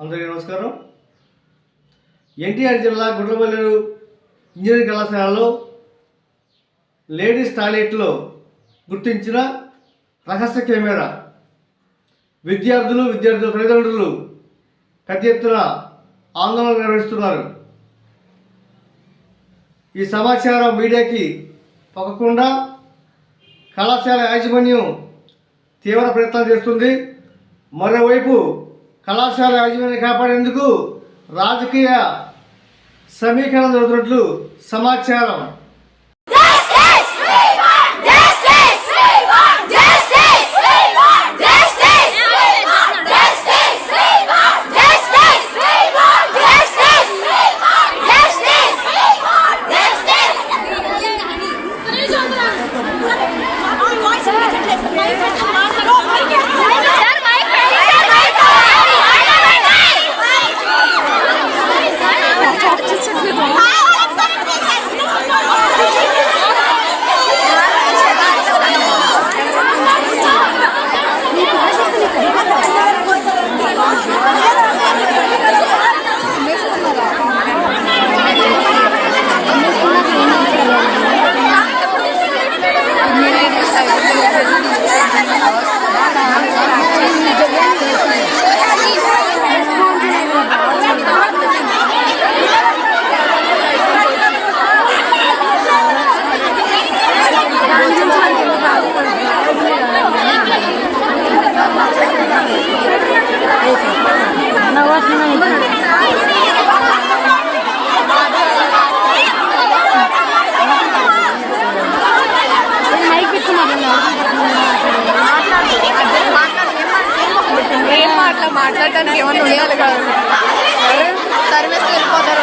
అందరికీ నమస్కారం. ఎన్టీఆర్ జిల్లా గుడ్లపల్లెలు ఇంజనీరింగ్ కళాశాలలో లేడీస్ టాయిలెట్లో గుర్తించిన రహస్య కెమెరా. విద్యార్థులు విద్యార్థుల తల్లిదండ్రులు పెద్ద ఎత్తున ఆందోళన నిర్వహిస్తున్నారు. ఈ సమాచారం మీడియాకి పొగకుండా కళాశాల యాజమాన్యం తీవ్ర ప్రయత్నం చేస్తుంది. మరోవైపు కళాశాల యాజమాన్యం కాపాడేందుకు రాజకీయ సమీకరణ జరుగుతున్నట్లు సమాచారం. మాట్లా ఏమన్నా ఉండాలి కదా? తరిమేసి వెళ్ళిపోతారు